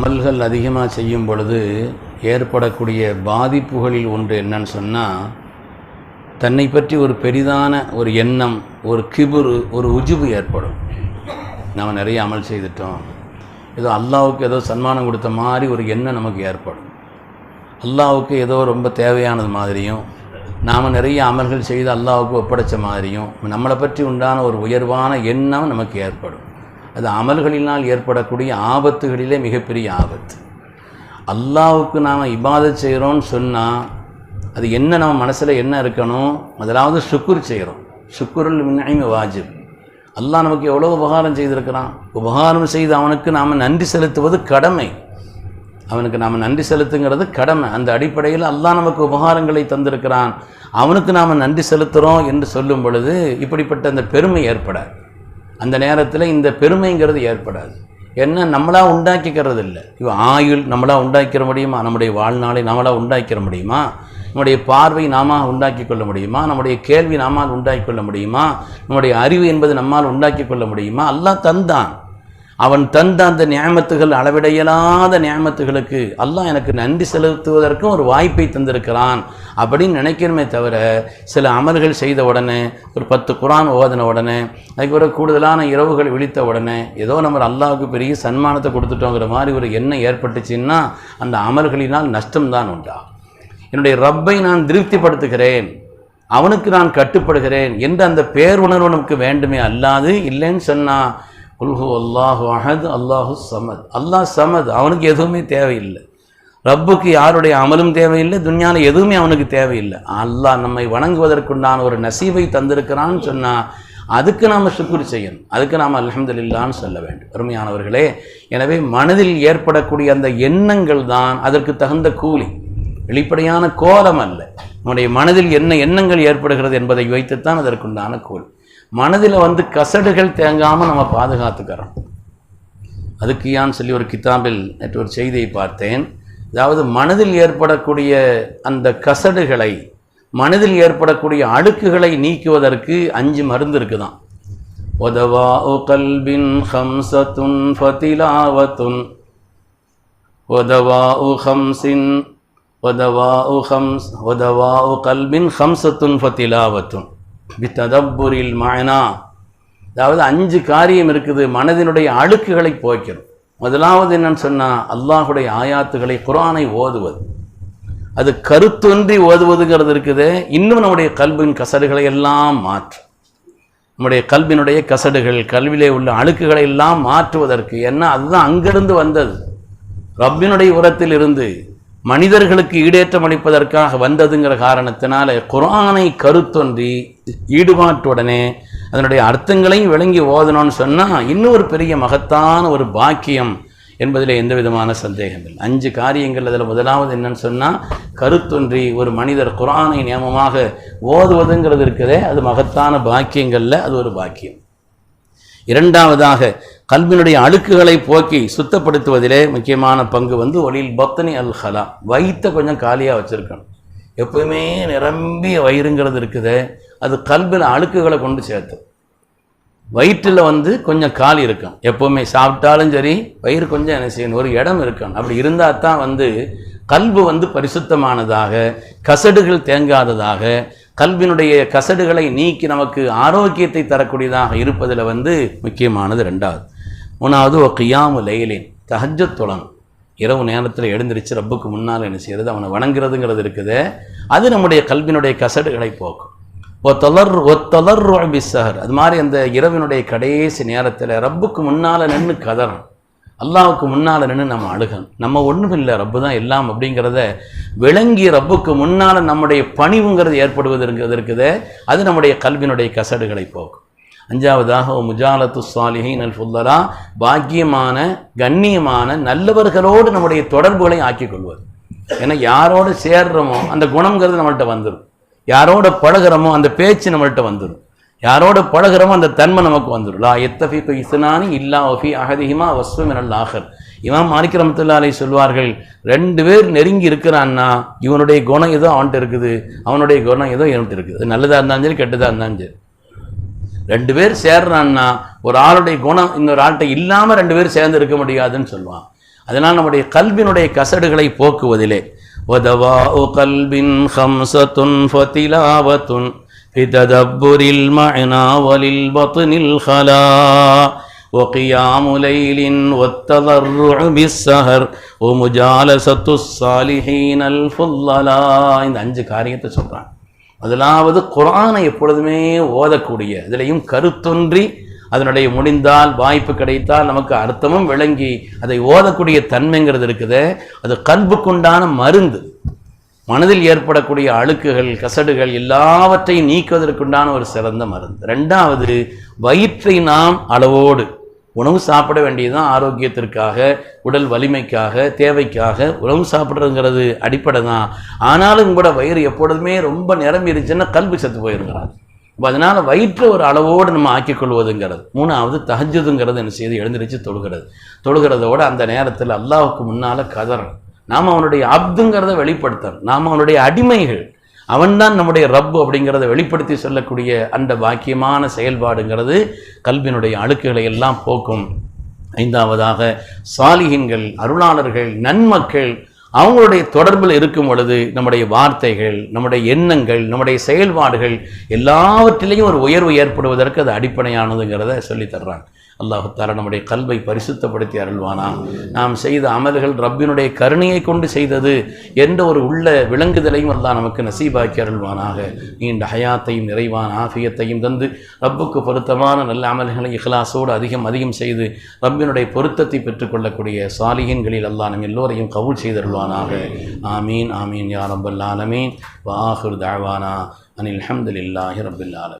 அமல்கள் அதிகமாக செய்யும் பொழுது ஏற்படக்கூடிய பாதிப்புகளில் ஒன்று என்னன்னு சொன்னால் தன்னை பற்றி ஒரு பெரிதான ஒரு எண்ணம் ஒரு கிபுரு ஒரு உஜுபு ஏற்படும். நாம் நிறைய அமல் செய்துட்டோம். ஏதோ அல்லாவுக்கு ஏதோ சன்மானம் கொடுத்த மாதிரி ஒரு எண்ணம் நமக்கு ஏற்படும். அல்லாவுக்கு ஏதோ ரொம்ப தேவையானது மாதிரியும் நாம் நிறைய அமல்கள் செய்து அல்லாவுக்கு ஒப்படைச்ச மாதிரியும் நம்மளை பற்றி உண்டான ஒரு உயர்வான எண்ணம் நமக்கு ஏற்படும். அது அமல்களினால் ஏற்படக்கூடிய ஆபத்துகளிலே மிகப்பெரிய ஆபத்து. அல்லாவுக்கு நாம் இபாதை செய்கிறோன்னு சொன்னால் அது என்ன நம்ம மனசில் என்ன இருக்கணும்? முதலாவது சுக்குர் செய்கிறோம் சுக்குருல் மின்னாய்மை வாஜிப். அல்லாஹ் நமக்கு எவ்வளோ உபகாரம் செய்திருக்கிறான்? உபகாரம் செய்து அவனுக்கு நாம் நன்றி செலுத்துவது கடமை. அவனுக்கு நாம் நன்றி செலுத்துங்கிறது கடமை. அந்த அடிப்படையில் அல்லாஹ் நமக்கு உபகாரங்களை தந்திருக்கிறான். அவனுக்கு நாம் நன்றி செலுத்துகிறோம் என்று சொல்லும் பொழுது இப்படிப்பட்ட அந்த பெருமை ஏற்படாது. அந்த நேரத்தில் இந்த பெருமைங்கிறது ஏற்படாது. என்ன நம்மளா உண்டாக்கிக்கிறது இல்லை இப்போ ஆயுள் நம்மளா உண்டாக்கிற முடியுமா? நம்முடைய வாழ்நாளை நம்மளா உண்டாக்கிற முடியுமா? நம்முடைய பார்வை நாம உண்டாக்கி கொள்ள முடியுமா? நம்முடைய கேள்வி நாமால் உண்டாக்கி கொள்ள முடியுமா? நம்முடைய அறிவு என்பது நம்மால் உண்டாக்கி கொள்ள முடியுமா? எல்லாம் தந்தான். அவன் தந்த அந்த நியாமத்துகள் அளவிடையலாத நியாமத்துகளுக்கு அல்லாஹ் எனக்கு நன்றி செலுத்துவதற்கும் ஒரு வாய்ப்பை தந்திருக்கிறான் அப்படின்னு நினைக்கிறமே தவிர சில அமல்கள் செய்த உடனே ஒரு பத்து குரான் ஓதின உடனே அதுக்கு ஒரு கூடுதலான இரவுகள் விழித்த உடனே ஏதோ நம்ம அல்லாவுக்கு பெரிய சன்மானத்தை கொடுத்துட்டோங்கிற மாதிரி ஒரு எண்ணம் ஏற்பட்டுச்சுன்னா அந்த அமல்களினால் நஷ்டம்தான் உண்டா? என்னுடைய ரப்பை நான் திருப்திப்படுத்துகிறேன் அவனுக்கு நான் கட்டுப்படுகிறேன் என்ற அந்த பேருணர்வு நமக்கு வேண்டுமே அல்லாது இல்லைன்னு சொன்னால் உல்ஹு அல்லாஹு அஹத் அல்லாஹு சமத். அல்லாஹ் சமத் அவனுக்கு எதுவுமே தேவையில்லை. ரப்புக்கு யாருடைய அமலும் தேவையில்லை துன்யாவில் எதுவுமே அவனுக்கு தேவையில்லை. அல்லாஹ் நம்மை வணங்குவதற்குண்டான ஒரு நசீவை தந்திருக்கிறான்னு சொன்னால் அதுக்கு நாம் சுக்குர் செய்யணும். அதுக்கு நாம் அலமதுல்லான்னு சொல்ல வேண்டும். பெருமையானவர்களே எனவே மனதில் ஏற்படக்கூடிய அந்த எண்ணங்கள் தான் அதற்கு தகுந்த கூலி. வெளிப்படையான கோலம் அல்ல. நம்முடைய மனதில் என்ன எண்ணங்கள் ஏற்படுகிறது என்பதை வைத்துத்தான் அதற்குண்டான கூலி. மனதில் வந்து கசடுகள் தேங்காமல் நம்ம பாதுகாத்துக்கிறோம் அதுக்கு சொல்லி ஒரு கித்தாம்பில் நேற்று ஒரு செய்தியை பார்த்தேன். அதாவது மனதில் ஏற்படக்கூடிய அந்த கசடுகளை மனதில் ஏற்படக்கூடிய அழுக்குகளை நீக்குவதற்கு அஞ்சு மருந்து இருக்குதான் உதவா கல்பின் ஹம்சத்துன் ஃபதிலாவத்துன் உதவா ஹம்சின் உதவா ஹம்ஸ் உதவா கல்பின் ஹம்சத்துன் ஃபதிலாவத்துன். வித்ததப்புரில் மாயனா. அதாவது அஞ்சு காரியம் இருக்குது மனதினுடைய அழுக்குகளை போய்க்கணும் முதலாவது என்னன்னு சொன்னால் அல்லாஹுடைய ஆயாத்துகளை குரானை ஓதுவது. அது கருத்தொன்றி ஓதுவதுங்கிறது இருக்குது இன்னும் நம்முடைய கல்வின் கசடுகளை எல்லாம் மாற்றும். நம்முடைய கல்வினுடைய கசடுகள் கல்வியிலே உள்ள அழுக்குகளை எல்லாம் மாற்றுவதற்கு என்ன அதுதான் அங்கிருந்து வந்தது. ரப்பினுடைய உரத்தில் இருந்து மனிதர்களுக்கு ஈடேற்றம் அளிப்பதற்காக வந்ததுங்கிற காரணத்தினால குரானை கருத்தொன்றி ஈடுபாட்டுடனே அதனுடைய அர்த்தங்களையும் விளங்கி ஓதணும்னு சொன்னால் இன்னும் ஒரு பெரிய மகத்தான ஒரு பாக்கியம் என்பதில் எந்த விதமான சந்தேகம் இல்லை. அஞ்சு காரியங்கள் அதில் முதலாவது என்னன்னு சொன்னால் கருத்தொன்றி ஒரு மனிதர் குரானை நியமமாக ஓதுவதுங்கிறது இருக்குதே அது மகத்தான பாக்கியங்களில் அது ஒரு பாக்கியம். இரண்டாவதாக கல்வியினுடைய அழுக்குகளை போக்கி சுத்தப்படுத்துவதிலே முக்கியமான பங்கு வந்து ஒளியில் பக்தனி அல் ஹலா வயிற்ற கொஞ்சம் காலியாக வச்சுருக்கணும். எப்பவுமே நிரம்பிய வயிறுங்கிறது இருக்குது. அது கல்வியில் அழுக்குகளை கொண்டு சேர்த்து வயிற்றில் வந்து கொஞ்சம் காலி இருக்கும். எப்போவுமே சாப்பிட்டாலும் சரி வயிறு கொஞ்சம் என்ன செய்யணும்? ஒரு இடம் இருக்கணும். அப்படி இருந்தால் தான் வந்து கல்வி வந்து பரிசுத்தமானதாக கசடுகள் தேங்காததாக கல்வினுடைய கசடுகளை நீக்கி நமக்கு ஆரோக்கியத்தை தரக்கூடியதாக இருப்பதில் வந்து முக்கியமானது ரெண்டாவது. மூணாவது ஒரு கியாமு லைலின் தஹஜத் தொழன் இரவு நேரத்தில் எழுந்திருச்சு ரப்புக்கு முன்னால் என்ன செய்யறது? அவனை வணங்குறதுங்கிறது இருக்குது. அது நம்முடைய கல்வினுடைய கசடுகளை போக்கும். ஓ தொலர் ஒ தொலர் பிசஹர் அது மாதிரி அந்த இரவினுடைய கடைசி நேரத்தில் ரப்புக்கு முன்னால் நின்று கதறணும். அல்லாவுக்கு முன்னால் நின்று நம்ம அழுகணும். நம்ம ஒன்றும் இல்லை ரப்பு தான் எல்லாம் அப்படிங்கிறத விளங்கி ரப்புக்கு முன்னால் நம்முடைய பணிவுங்கிறது ஏற்படுவதுங்கிறது இருக்குது. அது நம்முடைய கல்வினுடைய கசடுகளை போகும் அஞ்சாவதாக முஜாலத்து சாலிஹின் அல் ஃபுல்லரா பாக்கியமான கண்ணியமான நல்லவர்களோடு நம்முடைய தொடர்புகளை ஆக்கிக் கொள்வது ஏன்னா யாரோடு சேர்றோமோ அந்த குணங்கிறது நம்மள்கிட்ட வந்துடும் யாரோட பழகிறோமோ அந்த பேச்சு நம்மள்கிட்ட வந்துடும் யாரோட பழகிறோமோ அந்த தன்மை நமக்கு வந்துடும் லா எத்தஃபி இஸ்னானி இல்லா ஒஃபி அகதிகமா வஸ்வம் எனல் ஆகர் இமாம் மாலிக் சொல்வார்கள் ரெண்டு பேர் நெருங்கி இருக்கிறான்னா இவனுடைய குணம் ஏதோ அவன்கிட்ட இருக்குது அவனுடைய குணம் ஏதோ இவன்கிட்ட இருக்குது. நல்லதாக இருந்தாலும் சரி கெட்டதாக இருந்தாலும் சரி. ரெண்டு பேர் சேர்றான்னா ஒரு ஆளுடைய குணம் இன்னொரு ஆள்கிட்ட இல்லாமல் ரெண்டு பேர் சேர்ந்து இருக்க முடியாதுன்னு சொல்லுவான். அதனால் நம்முடைய கல்வினுடைய கசடுகளை போக்குவதிலே. ஒதவா கல்வின் ஹம்சத்துன் ஃபத்திலாவத்துன் بِتَدَبُّرِ الْمَعْنَى وَلِلْبَطْنِ الْخَلَاء وقيام ليل والتضرع بالسهر ومجالسة الصالحين الفضلاء இந்த அஞ்சு காரியத்தை சொல்றான் முதலாவது குர்ஆனை எப்பொழுதுமே ஓதக்கூடிய இதிலையும் கருத்தொன்றி அதனுடைய முடிந்தால் வாய்ப்பு கிடைத்தால் நமக்கு அர்த்தமும் விளங்கி அதை ஓதக்கூடிய தன்மைங்கிறது இருக்குது அது கல்புக்குண்டான மருந்து மனதில் ஏற்படக்கூடிய அழுக்குகள் கசடுகள் எல்லாவற்றையும் நீக்குவதற்குண்டான ஒரு சிறந்த மருந்து. ரெண்டாவது வயிற்றை நாம் அளவோடு உணவு சாப்பிட வேண்டியதுதான் ஆரோக்கியத்திற்காக உடல் வலிமைக்காக தேவைக்காக உணவு சாப்பிட்றதுங்கிறது அடிப்படை தான் ஆனாலும் கூட வயிறு எப்பொழுதுமே ரொம்ப நிரம்பிருச்சுன்னா கல்வி செத்து போயிருங்கிறாங்க அப்போ அதனால் வயிற்று ஒரு அளவோடு நம்ம ஆக்கிக் கொள்வதுங்கிறது. மூணாவது தகஞ்சதுங்கிறது என்ன செய்து எழுந்திருச்சு தொழுகிறது. தொழுகிறதோட அந்த நேரத்தில் அல்லாவுக்கு முன்னால் கதறணும். நாம் அவனுடைய அப்துங்கிறத வெளிப்படுத்தணும். நாம் அவனுடைய அடிமைகள். அவன்தான் நம்முடைய ரப்பு அப்படிங்கிறத வெளிப்படுத்தி சொல்லக்கூடிய அந்த பாக்கியமான செயல்பாடுங்கிறது கல்வியினுடைய அழுக்குகளை எல்லாம் போக்கும். ஐந்தாவதாக சாலிகின்கள் அருளாளர்கள் நன்மக்கள் அவங்களுடைய தொடர்பில் இருக்கும் பொழுது நம்முடைய வார்த்தைகள் நம்முடைய எண்ணங்கள் நம்முடைய செயல்பாடுகள் எல்லாவற்றிலையும் ஒரு உயர்வு ஏற்படுவதற்கு அது அடிப்படையானதுங்கிறத சொல்லித் அல்லாஹுத்தாரா நம்முடைய கல்வை பரிசுத்தப்படுத்தி அருள்வானா. நாம் செய்த அமல்கள் ரப்பினுடைய கருணையை கொண்டு செய்தது என்ற ஒரு உள்ள விளங்குதலையும் அல்லா நமக்கு நசீபாக்கி அருள்வானாக. நீண்ட ஹயாத்தையும் நிறைவான ஆஃபியத்தையும் தந்து ரப்புக்கு பொருத்தமான நல்ல அமல்களை இஹ்லாசோடு அதிகம் அதிகம் செய்து ரப்பினுடைய பொருத்தத்தை பெற்றுக்கொள்ளக்கூடிய சாலிகின்களில் அல்லா நம் எல்லோரையும் கவுல் செய்தருள்வானாக ஆமீன் ஆமீன் யா ரப்பல் ஆலமீன். வாஹிர் அனில் அஹமதுல்லாஹி ரப்பில் ஆலமீன்.